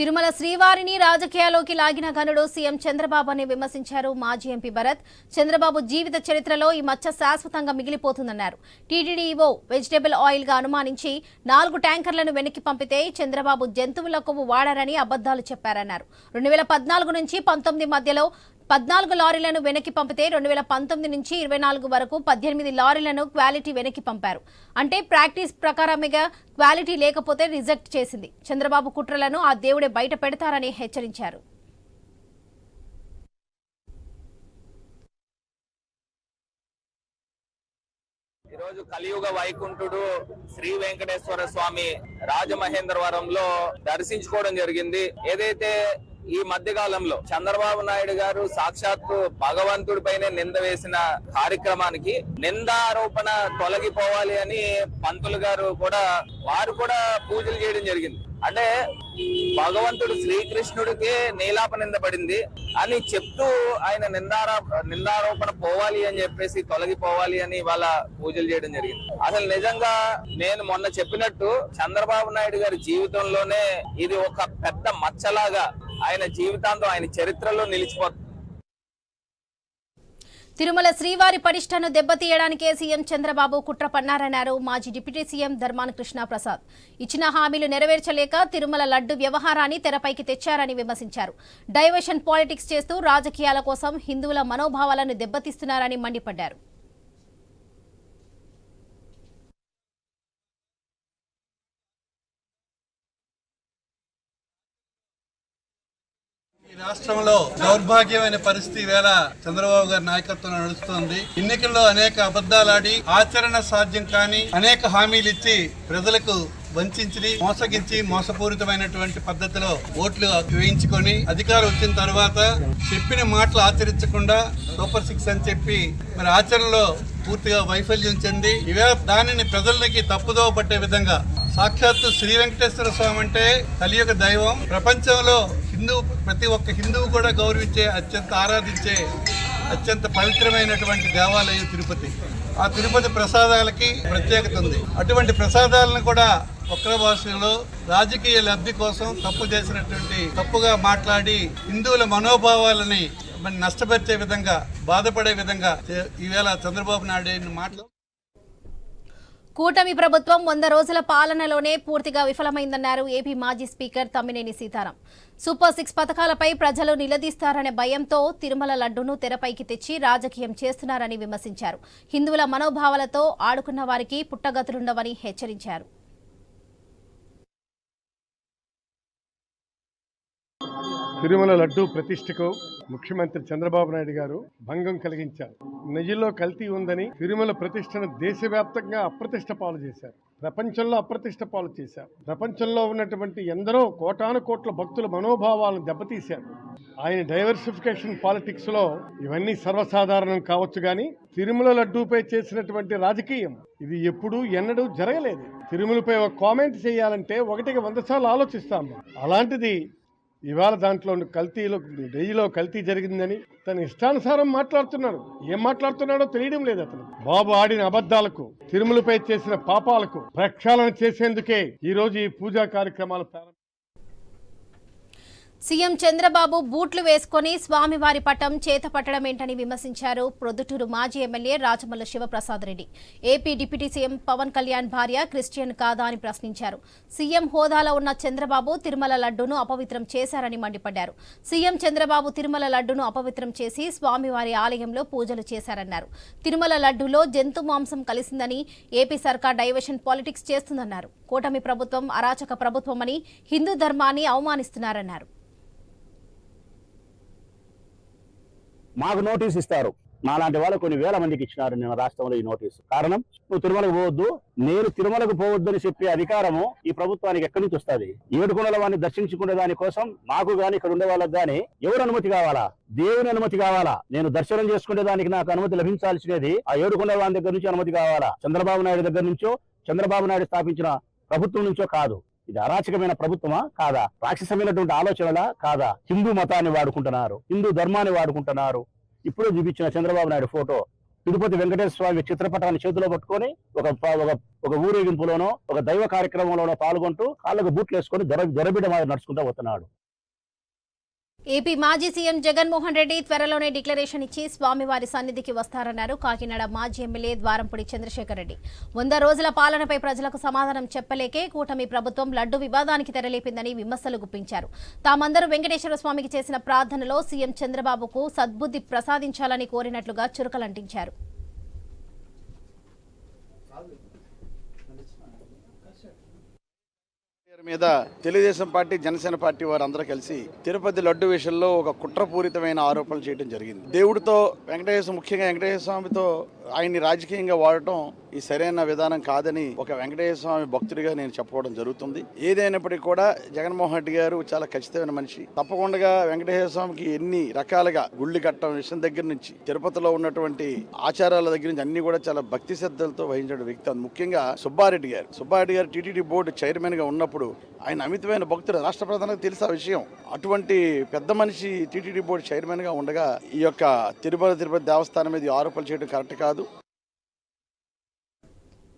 తిరుమల శ్రీవారిని రాజకీయాల్లోకి లాగిన ఘనుడు సీఎం చంద్రబాబు అని విమర్శించారు మాజీ ఎంపీ భరత్. చంద్రబాబు జీవిత చరిత్రలో ఈ మచ్చ శాశ్వతంగా మిగిలిపోతుందన్నారు. టీడీడీఓ వెజిటేబుల్ ఆయిల్గా అనుమానించి నాలుగు ట్యాంకర్లను వెనక్కి పంపితే చంద్రబాబు జంతువుల కొవ్వు వాడారని అబద్దాలు చెప్పారన్నారు. రెండు వేల పద్నాలుగు నుంచి పంతొమ్మిది మధ్యలో పద్నాలుగు లారీలను వెనక్కి పంపితే రెండు వేల పంతొమ్మిది నుంచి ఇరవై నాలుగు వరకు పద్దెనిమిది లారీలను క్వాలిటీ వెనక్కి పంపారు. అంటే ప్రాక్టీస్ ప్రకారమేగా క్వాలిటీ లేకపోతే రిజెక్ట్ చేసింది. చంద్రబాబు కుట్రలను ఆ దేవుడే బయట పెడతారని హెచ్చరించారు. ఈరోజు కలియుగ వైకుంఠుడు శ్రీ వెంకటేశ్వర స్వామి రాజమహేంద్రవరంలో దర్శించుకోవడం జరిగింది. ఏదైతే ఈ మధ్య కాలంలో చంద్రబాబు నాయుడు గారు సాక్షాత్తు భగవంతుడి పైనే నింద వేసిన కార్యక్రమానికి నిందారోపణ తొలగిపోవాలి అని పంతులు గారు కూడా వారు కూడా పూజలు చేయడం జరిగింది. అంటే భగవంతుడు శ్రీకృష్ణుడికే నీలాప నింద పడింది అని చెప్తూ ఆయన నిందారా నిందారోపణ పోవాలి అని చెప్పేసి తొలగిపోవాలి అని వాళ్ళ పూజలు చేయడం జరిగింది. అసలు నిజంగా నేను మొన్న చెప్పినట్టు చంద్రబాబు నాయుడు గారి జీవితంలోనే ఇది ఒక పెద్ద మచ్చలాగా ఆయన జీవితాంతం ఆయన చరిత్రలో నిలిచిపోతుంది తిరుమల శ్రీవారి పరిష్టను దెబ్బతీయడానికే సీఎం చంద్రబాబు కుట్ర పన్నారన్నారు మాజీ డిప్యూటీ సీఎం ధర్మాన కృష్ణప్రసాద్. ఇచ్చిన హామీలు నెరవేర్చలేక తిరుమల లడ్డు వ్యవహారాన్ని తెరపైకి తెచ్చారని విమర్శించారు. డైవర్షన్ పాలిటిక్స్ చేస్తూ రాజకీయాల కోసం హిందువుల మనోభావాలను దెబ్బతీస్తున్నారని మండిపడ్డారు ఈ రాష్ట్రంలో దౌర్భాగ్యమైన పరిస్థితి వేళ చంద్రబాబు గారి నాయకత్వం నడుస్తోంది. ఎన్నికల్లో అనేక అబద్దాలాడి ఆచరణ సాధ్యం కాని అనేక హామీలు ఇచ్చి ప్రజలకు వంచించి మోసగించి మోసపూరితమైనటువంటి పద్ధతిలో ఓట్లు వేయించుకొని అధికారం వచ్చిన తర్వాత చెప్పిన మాటలు ఆచరించకుండా సూపర్ సిక్స్ అని చెప్పి మరి ఆచరణలో పూర్తిగా వైఫల్యం చెంది ఇవే దానిని ప్రజలకి తప్పుదోవ పట్టే విధంగా సాక్షాత్తు శ్రీ వెంకటేశ్వర స్వామి అంటే కలియుగ దైవం. ప్రపంచంలో హిందూ ప్రతి ఒక్క హిందువు కూడా గౌరవించే అత్యంత ఆరాధించే అత్యంత పవిత్రమైనటువంటి దేవాలయం తిరుపతి. ఆ తిరుపతి ప్రసాదాలకి ప్రత్యేకత ఉంది. అటువంటి ప్రసాదాలను కూడా ఒక్కల భాషలో రాజకీయ లబ్ధి కోసం తప్పు చేసినటువంటి తప్పుగా మాట్లాడి హిందువుల మనోభావాలని నష్టపరిచే విధంగా బాధపడే విధంగా ఈవేళ చంద్రబాబు నాయుడు మాటలు కూటమి ప్రభుత్వం వంద రోజుల పాలనలోనే పూర్తిగా విఫలమైందన్నారు ఏపీ మాజీ speaker Tammineni Sitaram. Super six పథకాలపై ప్రజలు నిలదీస్తారనే భయంతో తిరుమల లడ్డును తెరపైకి తెచ్చి రాజకీయం చేస్తున్నారని విమర్శించారు. హిందువుల మనోభావాలతో ఆడుకున్న వారికి పుట్టగతులుండవని హెచ్చరించారు. తిరుమల లడ్డు ప్రతిష్టకు ముఖ్యమంత్రి చంద్రబాబు నాయుడు గారు భంగం కలిగించారు. నెయ్యిలో కల్తీ ఉందని తిరుమల ప్రతిష్టను దేశవ్యాప్తంగా అప్రతిష్ట పాలు చేశారు. ప్రపంచంలో అప్రతిష్ట పాలు చేశారు. ప్రపంచంలో ఉన్నటువంటి ఎందరో కోటాను కోట్ల భక్తుల మనోభావాలను దెబ్బతీశారు. ఆయన డైవర్సిఫికేషన్ పాలిటిక్స్లో ఇవన్నీ సర్వసాధారణం కావచ్చు కానీ తిరుమల లడ్డూపై చేసినటువంటి రాజకీయం ఇది ఎప్పుడూ ఎన్నడూ జరగలేదు. తిరుమలపై ఒక కామెంట్ చేయాలంటే ఒకటికి వంద సార్లు ఆలోచిస్తాము. అలాంటిది ఇవాళ దాంట్లో కల్తీలో ఢిల్లీలో కల్తీ జరిగిందని తన ఇష్టానుసారం మాట్లాడుతున్నాడు. ఏం మాట్లాడుతున్నాడో తెలియడం లేదు అతను. బాబు ఆడిన అబద్ధాలకు తిరుమలపై చేసిన పాపాలకు ప్రక్షాళన చేసేందుకే ఈ రోజు ఈ పూజా కార్యక్రమాలు ప్రారంభం. సీఎం చంద్రబాబు బూట్లు వేసుకొని స్వామివారి పటం చేతపట్టడం ఏంటని విమర్శించారు ప్రొద్దుటూరు మాజీ MLA Rajamalla Sivaprasad Reddy. AP deputy CM Pawan Kalyan భార్య క్రిస్టియన్ కాదా అని ప్రశ్నించారు. సీఎం హోదాలో ఉన్న చంద్రబాబు తిరుమల లడ్డును అపవిత్రం చేశారని మండిపడ్డారు. సీఎం చంద్రబాబు తిరుమల లడ్డును అపవిత్రం చేసి స్వామివారి ఆలయంలో పూజలు చేశారన్నారు. తిరుమల లడ్డులో జంతు మాంసం కలిసిందని ఏపీ సర్కార్ డైవర్షన్ పాలిటిక్స్ చేస్తుందన్నారు. కూటమి ప్రభుత్వం అరాచక ప్రభుత్వమని హిందూ ధర్మాన్ని అవమానిస్తున్నారన్నారు. మాకు నోటీస్ ఇస్తారు. నాలాంటి వాళ్ళు కొన్ని వేల మందికి ఇచ్చినారు నిన్న రాష్ట్రంలో ఈ నోటీసు. కారణం నువ్వు తిరుమలకు పోవద్దు నేను తిరుమలకు పోవద్దు అని చెప్పే అధికారము ఈ ప్రభుత్వానికి ఎక్కడి నుంచి వస్తుంది? ఏడుకొండల వాడిని దర్శించుకునే దాని కోసం మాకు గాని ఇక్కడ ఉండే వాళ్ళకి గాని ఎవరు అనుమతి కావాలా? దేవుని అనుమతి కావాలా? నేను దర్శనం చేసుకునే దానికి నాకు అనుమతి లభించాల్సినది ఆ ఏడుకొండల వాని దగ్గర నుంచి అనుమతి కావాలా? చంద్రబాబు నాయుడు దగ్గర నుంచో చంద్రబాబు నాయుడు స్థాపించిన ప్రభుత్వం నుంచో కాదు. ఇది అరాచకమైన ప్రభుత్వమా? కాదా? రాక్షసమైనటువంటి ఆలోచనలా? కాదా? హిందూ మతాన్ని వాడుకుంటున్నారు హిందూ ధర్మాన్ని వాడుకుంటున్నారు. ఇప్పుడే చూపించిన చంద్రబాబు నాయుడు ఫోటో. తిరుపతి వెంకటేశ్వర స్వామి చిత్రపటాన్ని చేతిలో పట్టుకొని ఒక ఒక ఒక ఊరేగింపులోనో ఒక దైవ కార్యక్రమంలోనో పాల్గొంటూ కాళ్ళకు బూట్లు వేసుకొని దొర దొరబిడ మాదిరి నడుచుకుంటూ వస్తున్నాడు ఏపీ మాజీ సీఎం జగన్మోహన్ రెడ్డి త్వరలోనే డిక్లరేషన్ ఇచ్చి స్వామివారి సన్నిధికి వస్తారన్నారు. కాకినాడ మాజీ ఎమ్మెల్యే ద్వారంపూడి చంద్రశేఖర్ రెడ్డి. వంద రోజుల పాలనపై ప్రజలకు సమాధానం చెప్పలేకే కూటమి ప్రభుత్వం లడ్డు వివాదానికి తెరలేపిందని విమర్శలు గుప్పించారు. తామందరూ వెంకటేశ్వర స్వామికి చేసిన ప్రార్థనలో సీఎం చంద్రబాబుకు సద్బుద్ధి ప్రసాదించాలని కోరినట్లుగా చురుకలంటించారు. పేరు మీద తెలుగుదేశం పార్టీ జనసేన పార్టీ వారు అందరూ కలిసి తిరుపతి లడ్డు విషయంలో ఒక కుట్రపూరితమైన ఆరోపణలు చేయడం జరిగింది. దేవుడితో వెంకటేశ్వర ముఖ్యంగా వెంకటేశ్వర స్వామితో ఆయన్ని రాజకీయంగా వాడటం ఈ సరైన విధానం కాదని ఒక వెంకటేశ్వర స్వామి భక్తుడిగా నేను చెప్పుకోవడం జరుగుతుంది. ఏదైనప్పటికీ కూడా జగన్మోహన్ రెడ్డి గారు చాలా ఖచ్చితమైన మనిషి. తప్పకుండా వెంకటేశ్వర స్వామికి ఎన్ని రకాలుగా గుళ్ళు కట్టడం విషయం దగ్గర నుంచి తిరుపతిలో ఉన్నటువంటి ఆచారాల దగ్గర నుంచి అన్ని కూడా చాలా భక్తి శ్రద్ధలతో వహించిన వ్యక్తి. ముఖ్యంగా సుబ్బారెడ్డి గారు. సుబ్బారెడ్డి గారు టీటీడీ బోర్డు చైర్మన్గా ఉన్నప్పుడు ఆయన అమితమైన భక్తుడు. రాష్ట్ర ప్రధానికి తెలుసు ఆ విషయం. అటువంటి పెద్ద మనిషి టీటీడీ బోర్డు చైర్మన్గా ఉండగా ఈ యొక్క తిరుమల తిరుపతి దేవస్థానం మీద ఆరోపణలు చేయడం కరెక్ట్ కాదు.